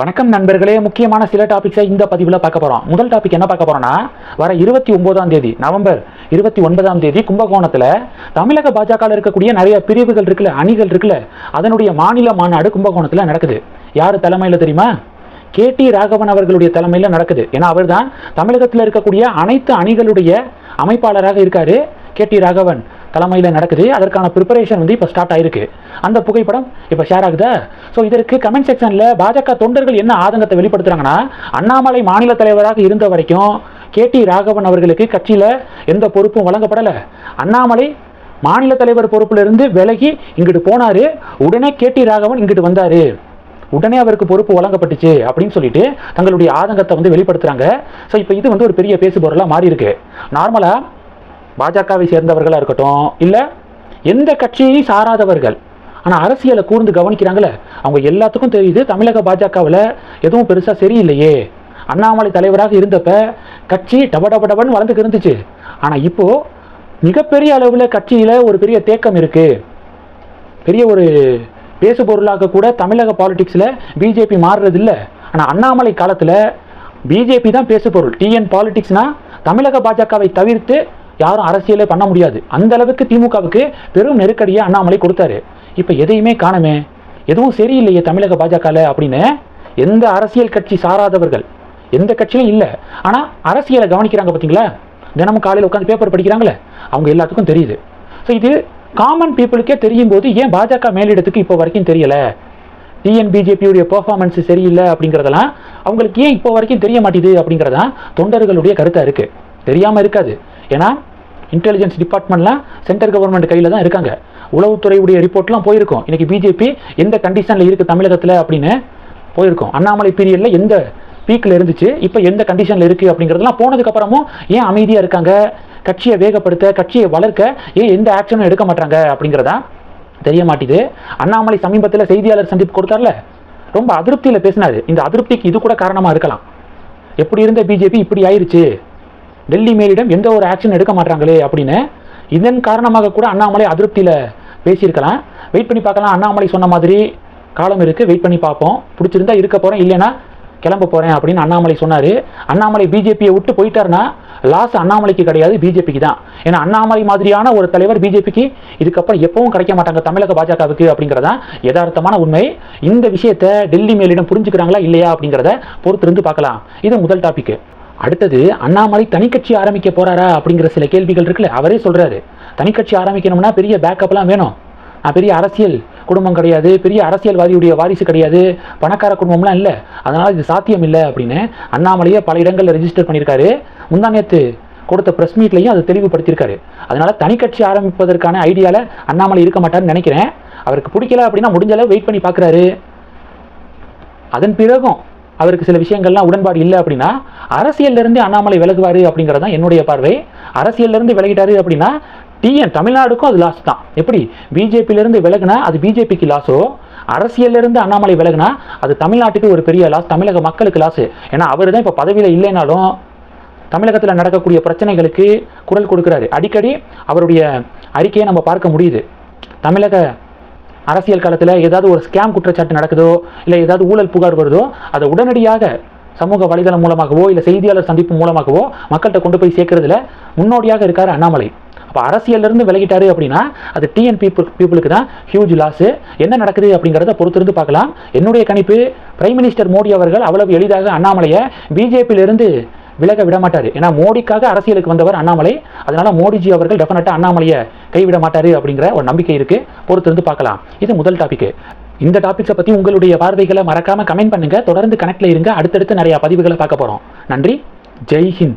வணக்கம் நண்பர்களே. முக்கியமான சில டாபிக்ஸை இந்த பதிவில் பார்க்க போகிறோம் முதல் டாபிக் என்ன பார்க்க போகிறோன்னா வர இருபத்தி ஒன்பதாம் தேதி நவம்பர் இருபத்தி ஒன்பதாம் தேதி கும்பகோணத்தில் தமிழக பாஜகவில் இருக்கக்கூடிய நிறைய பிரிவுகள் இருக்குல்ல அணிகள் இருக்குல்ல அதனுடைய மாநில மாநாடு கும்பகோணத்தில் நடக்குது. யார் தலைமையில் தெரியுமா? கே டி ராகவன் அவர்களுடைய தலைமையில் நடக்குது. ஏன்னா அவர் தான் தமிழகத்தில் இருக்கக்கூடிய அனைத்து அணிகளுடைய அமைப்பாளராக இருக்காரு கே டி ராகவன். தலைமையில் நடக்குது. அதற்கான ப்ரிப்பரேஷன் வந்து இப்போ ஸ்டார்ட் ஆயிருக்கு. அந்த புகைப்படம் இப்போ ஷேர் ஆகுதா? ஸோ இதற்கு கமெண்ட் செக்ஷனில் பாஜக தொண்டர்கள் என்ன ஆதங்கத்தை வெளிப்படுத்துகிறாங்கன்னா அண்ணாமலை மாநில தலைவராக இருந்த வரைக்கும் கே டி ராகவன் அவர்களுக்கு கட்சியில் எந்த பொறுப்பும் வழங்கப்படலை. அண்ணாமலை மாநில தலைவர் பொறுப்பிலிருந்து விலகி இங்கிட்டு போனார். உடனே கே டி ராகவன் இங்கிட்டு வந்தார். உடனே அவருக்கு பொறுப்பு வழங்கப்பட்டுச்சு அப்படின்னு சொல்லிட்டு தங்களுடைய ஆதங்கத்தை வந்து வெளிப்படுத்துகிறாங்க ஸோ இப்போ இது வந்து ஒரு பெரிய பேசுபொருளாக மாறி இருக்கு நார்மலாக பாஜகவை சேர்ந்தவர்களாக இருக்கட்டும் இல்லை எந்த கட்சியையும் சாராதவர்கள்? ஆனால் அரசியலை கூர்ந்து கவனிக்கிறாங்களே அவங்க எல்லாத்துக்கும் தெரியுது தமிழக பாஜகவில் எதுவும் பெருசாக சரியில்லையே. அண்ணாமலை தலைவராக இருந்தப்ப கட்சி டப டப டபன்னு வளர்ந்துக்கு இருந்துச்சு. ஆனால் இப்போ மிகப்பெரிய அளவில் கட்சியில் ஒரு பெரிய தேக்கம் இருக்குது பெரிய ஒரு பேசு பொருளாக கூட தமிழக பாலிடிக்ஸில் பிஜேபி மாறுறது இல்லை ஆனால் அண்ணாமலை காலத்தில் பிஜேபி தான் பேசு பொருள். டிஎன் பாலிட்டிக்ஸ்னால் தமிழக பாஜகவை தவிர்த்து யாரும் அரசியலே பண்ண முடியாது. அந்த அளவுக்கு திமுகவுக்கு பெரும் நெருக்கடியை அண்ணாமலை கொடுத்தாரு. இப்போ எதையுமே காணமே. எதுவும் சரியில்லையே தமிழக பாஜகவில் அப்படின்னு எந்த அரசியல் கட்சி சாராதவர்கள் எந்த கட்சியும் இல்லை. ஆனால் அரசியலை கவனிக்கிறாங்க பார்த்தீங்களா தினமும் காலையில் உட்காந்து பேப்பர் படிக்கிறாங்களே? அவங்க எல்லாத்துக்கும் தெரியுது. ஸோ இது காமன் பீப்புளுக்கே தெரியும் போது ஏன் பாஜக மேலிடத்துக்கு இப்போ வரைக்கும் தெரியலை? டிஎன்பிஜேபியுடைய பெர்ஃபார்மன்ஸ் சரியில்லை அப்படிங்கிறதெல்லாம் அவங்களுக்கு ஏன் இப்போ வரைக்கும் தெரிய மாட்டேது அப்படிங்கிறதான் தொண்டர்களுடைய கருத்தாக இருக்குது தெரியாமல் இருக்காது. ஏன்னா இன்டெலிஜென்ஸ் டிபார்ட்மெண்ட்லாம் சென்ட்ரல் கவர்மெண்ட் கையில் தான் இருக்காங்க. உளவுத்துறையுடைய ரிப்போர்ட்லாம் போயிருக்கும். இன்னைக்கு பிஜேபி எந்த கண்டிஷனில் இருக்குது தமிழகத்தில் அப்படின்னு போயிருக்கும். அண்ணாமலை பீரியடில் எந்த பீக்கில் இருந்துச்சு இப்போ எந்த கண்டிஷனில் இருக்குது அப்படிங்கிறதுலாம் போனதுக்கப்புறமும் ஏன் அமைதியாக இருக்காங்க? கட்சியை வேகப்படுத்த கட்சியை வளர்க்க ஏன் எந்த ஆக்ஷனும் எடுக்க மாட்டாங்க அப்படிங்கிறதா தெரிய மாட்டேது அண்ணாமலை சமீபத்தில் செய்தியாளர் சந்திப்பு கொடுத்தார்ல ரொம்ப அதிருப்தியில் பேசினார். இந்த அதிருப்திக்கு இது கூட காரணமாக இருக்கலாம். எப்படி இருந்த பிஜேபி இப்படி ஆயிடுச்சு டெல்லி மேலிடம் எந்த ஒரு ஆக்ஷன் எடுக்க மாட்டாங்களே அப்படின்னு இதன் காரணமாக கூட அண்ணாமலை அதிருப்தியில் பேசியிருக்கலாம். வெயிட் பண்ணி பார்க்கலாம். அண்ணாமலை சொன்ன மாதிரி காலம் இருக்குது வெயிட் பண்ணி பார்ப்போம். பிடிச்சிருந்தா இருக்க போகிறேன் இல்லைன்னா கிளம்ப போகிறேன் அப்படின்னு அண்ணாமலை சொன்னார். அண்ணாமலை பிஜேபியை விட்டு போயிட்டாருன்னா லாஸ் அண்ணாமலைக்கு கிடையாது பிஜேபிக்கு தான். ஏன்னா அண்ணாமலை மாதிரியான ஒரு தலைவர் பிஜேபிக்கு இதுக்கப்புறம் எப்பவும் கிடைக்க மாட்டாங்க தமிழக பாஜகவுக்கு அப்படிங்கிறதான் யதார்த்தமான உண்மை. இந்த விஷயத்தை டெல்லி மேலிடம் புரிஞ்சுக்கிறாங்களா இல்லையா அப்படிங்கிறத பொறுத்திருந்து பார்க்கலாம். இது முதல் டாபிக் அடுத்தது அண்ணாமலை தனிக்கட்சி ஆரம்பிக்க போறாரா அப்படிங்கிற சில கேள்விகள் இருக்குல்ல? அவரே சொல்றாரு. தனிக்கட்சி ஆரம்பிக்கணும்னா பெரிய பேக்கப்லாம் வேணும். நான் பெரிய அரசியல் குடும்பம் கிடையாது பெரிய அரசியல்வாதியுடைய வாரிசு கிடையாது பணக்கார குடும்பம்லாம் இல்லை. அதனால் இது சாத்தியம் இல்லை அப்படின்னு அண்ணாமலையே பல இடங்களில் ரெஜிஸ்டர் பண்ணியிருக்காரு. முந்தானேத்து கொடுத்த ப்ரெஸ் மீட்லையும் அதை தெளிவுபடுத்தியிருக்காரு. அதனால் தனிக்கட்சி ஆரம்பிப்பதற்கான ஐடியாவில் அண்ணாமலை இருக்க மாட்டார்னு நினைக்கிறேன். அவருக்கு பிடிக்கல அப்படின்னா முடிஞ்ச அளவு வெயிட் பண்ணி பார்க்குறாரு. அதன் பிறகும் அவருக்கு சில விஷயங்கள்லாம் உடன்பாடு இல்லை அப்படின்னா அரசியல்லிருந்து அண்ணாமலை விலகுவார் அப்படிங்கிறது தான் என்னுடைய பார்வை. அரசியலிருந்து விலகிட்டார் விலகிட்டாரு அப்படின்னா டிஎன் தமிழ்நாடுக்கும் அது லாஸ் தான். எப்படி? பிஜேபியிலிருந்து விலகுனா அது பிஜேபிக்கு லாஸோ அரசியல்லிருந்து அண்ணாமலை விலகுனா அது தமிழ்நாட்டுக்கு ஒரு பெரிய லாஸ் தமிழக மக்களுக்கு லாஸ் ஏன்னா அவர் தான் இப்போ பதவியில் இல்லைனாலும் தமிழகத்தில் நடக்கக்கூடிய பிரச்சனைகளுக்கு குரல் கொடுக்குறாரு. அடிக்கடி அவருடைய அறிக்கையை நம்ம பார்க்க முடியுது. தமிழக அரசியல் காலத்தில் ஏதாவது ஒரு ஸ்கேம் குற்றச்சாட்டு நடக்குதோ இல்லை ஏதாவது ஊழல் புகார் வருதோ அதை உடனடியாக சமூக வலைதளம் மூலமாகவோ இல்லை செய்தியாளர் சந்திப்பு மூலமாகவோ மக்கள்கிட்ட கொண்டு போய் சேர்க்கறதுல முன்னோடியாக இருக்கார் அண்ணாமலை. அப்போ அரசியலிருந்து விலகிட்டாரு அப்படின்னா அது டிஎன் பீப்புள் பீப்புளுக்கு தான் ஹியூஜ் லாஸு என்ன நடக்குது அப்படிங்கிறத பொறுத்திருந்து பார்க்கலாம். என்னுடைய கணிப்பு பிரைம் மினிஸ்டர் மோடி அவர்கள் அவ்வளவு எளிதாக அண்ணாமலையை பிஜேபியிலிருந்து விலக விட மாட்டார் ஏன்னா மோடிக்காக அரசியலுக்கு வந்தவர் அண்ணாமலை. அதனால மோடிஜி அவர்கள் டெஃபினட்டாக அண்ணாமலையை கைவிட மாட்டார் அப்படிங்கிற ஒரு நம்பிக்கை இருக்கு. பொறுத்திருந்து பார்க்கலாம். இது முதல் டாபிக் இந்த டாபிக்ஸை பற்றி உங்களுடைய பார்வைகளை மறக்காம கமெண்ட் பண்ணுங்க. தொடர்ந்து கனெக்ட்ல இருங்க. அடுத்தடுத்து நிறைய பதிவுகளை பார்க்க போறோம். நன்றி. ஜெய் ஹிந்த்.